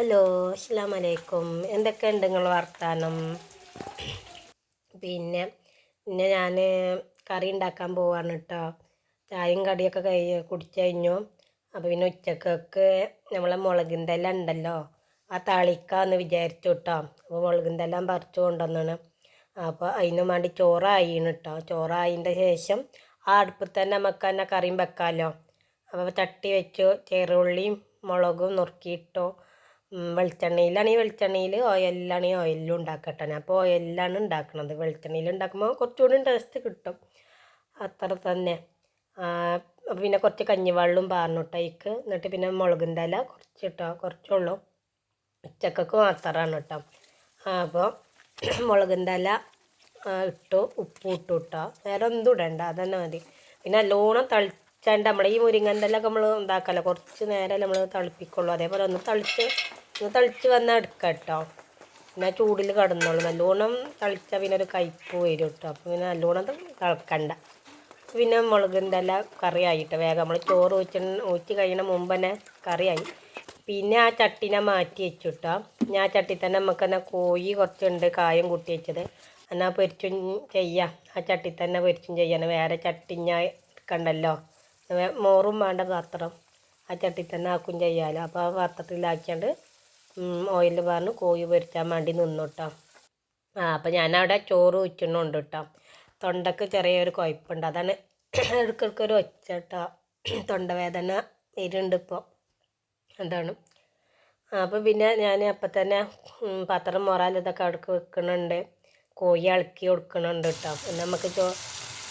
Hello അസ്സാം വലൈക്കും എന്തൊക്കെയുണ്ട് നിങ്ങൾ വർത്താനം? പിന്നെ പിന്നെ ഞാൻ കറി ഉണ്ടാക്കാൻ പോവാണ് കേട്ടോ ചായയും കടിയൊക്കെ കൈ കുടിച്ച് കഴിഞ്ഞു. അപ്പോൾ പിന്നെ ഉച്ചക്കൊക്കെ നമ്മളെ മുളകിന്റെ ഉണ്ടല്ലോ ആ തളിക്കാന്ന് വിചാരിച്ചു കേട്ടോ അപ്പോൾ മുളകിന്റെ എല്ലാം പറിച്ചു കൊണ്ടുവന്നാണ്. അപ്പോൾ അതിന് വേണ്ടി ചോറായിന് കേട്ടോ ചോറായതിന്റെ ശേഷം ആ അടുപ്പിൽ തന്നെ നമുക്ക് തന്നെ കറിയും വെക്കാമല്ലോ അപ്പോൾ തട്ടി വെച്ചു ചെറുള്ളിയും മുളകും നുറുക്കിയിട്ടു. വെളിച്ചെണ്ണയിലാണെങ്കിൽ വെളിച്ചെണ്ണയിൽ ഓയിലാണെങ്കിൽ ഓയിലും ഉണ്ടാക്കട്ടെ. അപ്പോൾ ഓയിലാണ് ഉണ്ടാക്കുന്നത് വെളിച്ചെണ്ണയിൽ ഉണ്ടാക്കുമ്പോൾ കുറച്ചുകൂടി ടേസ്റ്റ് കിട്ടും. അത്ര തന്നെ. പിന്നെ കുറച്ച് കഞ്ഞിവെള്ളം പാർന്നിട്ടേക്ക്. എന്നിട്ട് പിന്നെ മുളകിന്റെ ഇല കുറച്ചിട്ടോ കുറച്ചുള്ളൂ. ഉച്ചക്കൊക്കെ മാത്രമാണ് കേട്ടോ അപ്പോൾ മുളകിന്റെ ഇല ഇട്ടു ഉപ്പ് ഇട്ടു കേട്ടോ വേറെ ഒന്നും ഇടണ്ട. അതന്നെ മതി. പിന്നെ നല്ലോണം തളിച്ചാണ്ട് നമ്മൾ ഈ മുരിങ്ങന്റെല്ലാം നമ്മൾ ഉണ്ടാക്കല്ലോ കുറച്ച് നേരം നമ്മൾ തളിപ്പിക്കുള്ളൂ. അതേപോലെ ഒന്ന് തളിച്ച് ഒന്ന് തളിച്ച് വന്നാൽ എടുക്കാം കേട്ടോ പിന്നെ ചൂടിൽ കിടന്നോളൂ. നല്ലോണം തളിച്ചാൽ പിന്നെ ഒരു കയ്പ്പ് വരും കേട്ടോ. അപ്പോൾ പിന്നെ നല്ലോണം തിളക്കണ്ട. പിന്നെ മുളകിന്റെ എല്ലാം കറിയായിട്ട്. വേഗം നമ്മൾ ചോറ് ഊച്ച ഊറ്റി കഴിയണ മുമ്പ് തന്നെ കറിയായി. പിന്നെ ആ ചട്ടിനെ മാറ്റി വെച്ചു കേട്ടോ. ഞാൻ ആ ചട്ടി തന്നെ നമുക്ക് തന്നെ കോഴി കുറച്ചുണ്ട് കായം കൂട്ടി വെച്ചത്. എന്നാൽ പൊരിച്ചും ചെയ്യാം. ആ ചട്ടി തന്നെ പൊരിച്ചും ചെയ്യാൻ വേറെ ചട്ടി ഞാൻ എടുക്കണ്ടല്ലോ. മോറും വേണ്ട പാത്രം ആ ചട്ടി തന്നെ ആക്കും ചെയ്യാമല്ലോ അപ്പോൾ ആ പാത്രത്തിലാക്കിയാണ്ട് ഓയിൽ പറഞ്ഞ് കോഴി പൊരിച്ചാൻ വേണ്ടി നിന്നു കേട്ടോ ആ അപ്പോൾ ഞാനവിടെ ചോറ് വെച്ചിട്ടുണ്ട് കേട്ടോ തൊണ്ടക്ക് ചെറിയൊരു കുഴപ്പമുണ്ട് അതാണ് ഇടയ്ക്കിടയ്ക്ക് ഒരു ഒച്ച കേട്ടോ തൊണ്ടവേദന വരുന്നുണ്ട് ഇപ്പോൾ എന്താണ് അപ്പോൾ പിന്നെ ഞാൻ അപ്പം തന്നെ പാത്രം മൊറാലിതൊക്കെ ഇതൊക്കെ അടുക്ക് വെക്കുന്നുണ്ട് കോഴി ഇളക്കി കൊടുക്കുന്നുണ്ട് കേട്ടോ പിന്നെ നമുക്ക് ചോ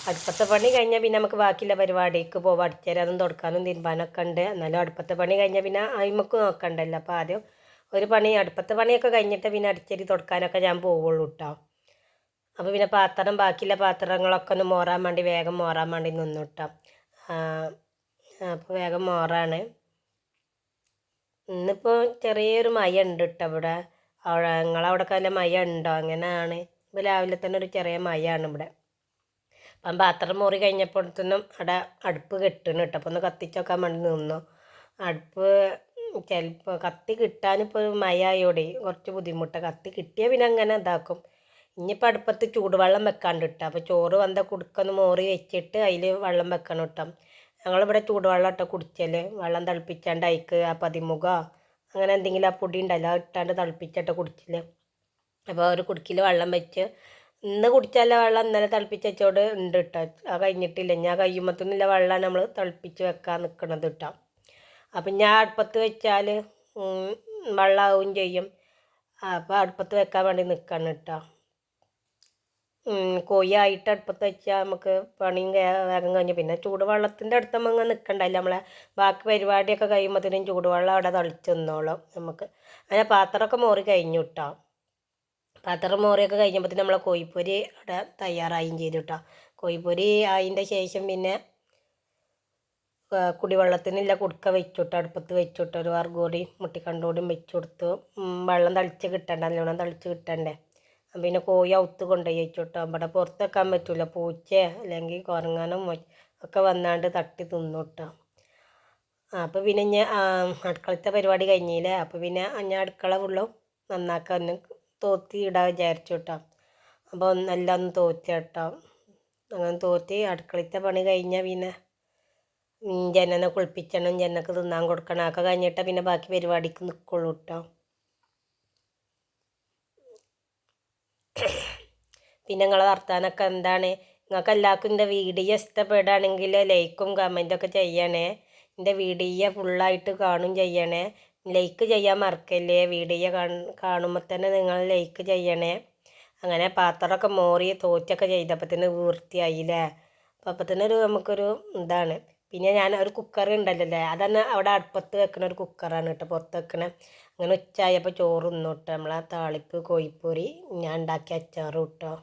അടുപ്പത്തെ പണി കഴിഞ്ഞാൽ പിന്നെ നമുക്ക് ബാക്കിയുള്ള പരിപാടിക്ക് പോവാം. അടിച്ചേരാതും തുടക്കാനും തിരുമ്പാനൊക്കെ ഉണ്ട്. എന്നാലും അടുപ്പത്തെ പണി കഴിഞ്ഞാൽ പിന്നെ അയിമക്ക് നോക്കണ്ടല്ലോ. അപ്പോൾ ആദ്യം ഒരു പണി അടുപ്പത്തെ പണിയൊക്കെ കഴിഞ്ഞിട്ട് പിന്നെ അടിച്ചേരി തുടക്കാനൊക്കെ ഞാൻ പോവുള്ളൂ കേട്ടോ അപ്പോൾ പിന്നെ പാത്രം ബാക്കിയുള്ള പാത്രങ്ങളൊക്കെ ഒന്ന് മോറാൻ വേണ്ടി വേഗം മോറാൻ വേണ്ടി നിന്നു കേട്ടോ അപ്പോൾ വേഗം മോറാണ്. ഇന്നിപ്പോൾ ചെറിയൊരു മയ ഉണ്ട് കേട്ടോ ഇവിടെ അവിടെ നിങ്ങളവിടെ മയ ഉണ്ടോ അങ്ങനെയാണ് ഇപ്പോൾ രാവിലെ തന്നെ ഒരു ചെറിയ മയാണ് ഇവിടെ. അപ്പം പാത്രം മോറി കഴിഞ്ഞപ്പോഴത്തേനും അവിടെ അടുപ്പ് കെട്ടണം കേട്ടോ. അപ്പോൾ ഒന്ന് കത്തിച്ചൊക്കാൻ വേണ്ടി നിന്നു. അടുപ്പ് ചിലപ്പോൾ കത്തി കിട്ടാനിപ്പോൾ മഴയായോടെ കുറച്ച് ബുദ്ധിമുട്ടാണ് കത്തി കിട്ടിയാൽ പിന്നെ അങ്ങനെ ഇതാക്കും. ഇനിയിപ്പോൾ അടുപ്പത്ത് ചൂടുവെള്ളം വെക്കാണ്ട് ഇട്ട അപ്പോൾ ചോറ് വന്ന കുടുക്കൊന്ന് മോറി വെച്ചിട്ട് അതിൽ വെള്ളം വെക്കണം ഇട്ടാം ഞങ്ങളിവിടെ ചൂടുവെള്ളം ഇട്ട കുടിച്ചാൽ. വെള്ളം തിളപ്പിച്ചാണ്ട് അയക്ക് ആ പതിമുഖ അങ്ങനെ എന്തെങ്കിലും ആ പൊടി ഉണ്ടല്ലോ ഇട്ടാണ്ട് തിളപ്പിച്ചിട്ട് കുടിച്ചില്ല അപ്പോൾ ഒരു കുടുക്കിൽ വെള്ളം വെച്ച് ഇന്ന് കുടിച്ചല്ല വെള്ളം ഇന്നലെ തിളപ്പിച്ച് വെച്ചോട് ഉണ്ട് കേട്ടോ ആ കഴിഞ്ഞിട്ടില്ല. ഞാൻ കഴിയുമ്പോഴത്തേനില്ല വെള്ളം നമ്മൾ തിളപ്പിച്ച് വെക്കാൻ നിൽക്കണത് കേട്ടോ അപ്പം ഞാൻ അടുപ്പത്ത് വെച്ചാൽ വെള്ളമാവും ചെയ്യും. അപ്പോൾ അടുപ്പത്ത് വെക്കാൻ വേണ്ടി നിൽക്കണം കേട്ടോ കോഴി ആയിട്ട് അടുപ്പത്ത് വെച്ചാൽ നമുക്ക് പണിയും വേഗം കഴിഞ്ഞു പിന്നെ ചൂടുവെള്ളത്തിന്റെ അടുത്ത് നമ്മൾ നിൽക്കണ്ടല്ല നമ്മളെ ബാക്കി പരിപാടിയൊക്കെ കഴിയുമ്പോഴത്തേനും ചൂടുവെള്ളം അവിടെ തളിച്ചു നിന്നോളും നമുക്ക്. അങ്ങനെ പാത്രമൊക്കെ മോറി കഴിഞ്ഞു കേട്ടോ പാത്രം മോറിയൊക്കെ കഴിഞ്ഞപ്പോഴത്തേനും നമ്മളെ കോഴിപ്പൊരി അവിടെ തയ്യാറായും ചെയ്തു കേട്ടോ കോഴിപ്പൊരി അതിന്റെ ശേഷം പിന്നെ കുടിവെള്ളത്തിനില്ല കുടുക്ക വെച്ചുവിട്ട് അടുപ്പത്ത് വെച്ചുവിട്ട് ഒരു വർഗോടി മുട്ടിക്കണ്ടോടിയും വെച്ചു കൊടുത്തു വെള്ളം തളിച്ച് കിട്ടണ്ട നല്ലോണം തളിച്ച് കിട്ടണ്ടേ. പിന്നെ കോഴി ഔത്ത് കൊണ്ടുപോയി വെച്ചുവിട്ടോ ഇവിടെ പുറത്ത് വെക്കാൻ പറ്റില്ല പൂച്ച അല്ലെങ്കിൽ കുരങ്ങാനും ഒക്കെ വന്നാണ്ട് തട്ടി തിന്നുട്ടോ. അപ്പോൾ പിന്നെ ഞാൻ അടുക്കളത്തെ പരിപാടി കഴിഞ്ഞില്ലേ? അപ്പോൾ പിന്നെ ഞാൻ അടുക്കള ഫുള്ളും നന്നാക്കാൻ തോത്തി ഇടാൻ വിചാരിച്ചു കേട്ടോ അപ്പോൾ നല്ല ഒന്ന് കേട്ടോ അങ്ങനെ തോത്തി അടുക്കളത്തെ പണി കഴിഞ്ഞാൽ പിന്നെ ജനനെ കുളിപ്പിക്കണം ജനക്ക് തിന്നാൻ കൊടുക്കണം ഒക്കെ കഴിഞ്ഞിട്ട് പിന്നെ ബാക്കി പരിപാടിക്ക് നിൽക്കുള്ളൂ കേട്ടോ പിന്നെ നിങ്ങളെ വർത്താനൊക്കെ എന്താണ്? നിങ്ങൾക്ക് എല്ലാവർക്കും എന്റെ വീഡിയോ ഇഷ്ടപ്പെടുകയാണെങ്കിൽ ലൈക്കും കമന്റൊക്കെ ചെയ്യണേ. എന്റെ വീഡിയോ ഫുള്ളായിട്ട് കാണും ചെയ്യണേ. ലൈക്ക് ചെയ്യാൻ മറക്കല്ലേ? വീഡിയോ കാണുമ്പോൾ തന്നെ നിങ്ങൾ ലൈക്ക് ചെയ്യണേ. അങ്ങനെ പാത്രമൊക്കെ മോറി തോറ്റൊക്കെ ചെയ്തപ്പോൾ തന്നെ വൃത്തിയായില്ലേ? അപ്പോൾ അപ്പം തന്നെ ഒരു നമുക്കൊരു ഇതാണ്. പിന്നെ ഞാൻ ഒരു കുക്കർ ഉണ്ടല്ലോ അതന്നെ അവിടെ അടുപ്പത്ത് വെക്കുന്ന ഒരു കുക്കറാണ് കേട്ടോ പുറത്ത് വെക്കണ. അങ്ങനെ ഉച്ചയായപ്പോൾ ചോറ് നിന്നു കേട്ടോ. നമ്മളെ താളിപ്പ് കോഴിപ്പൊരി ഞാൻ ഉണ്ടാക്കിയ അച്ചാറും കേട്ടോ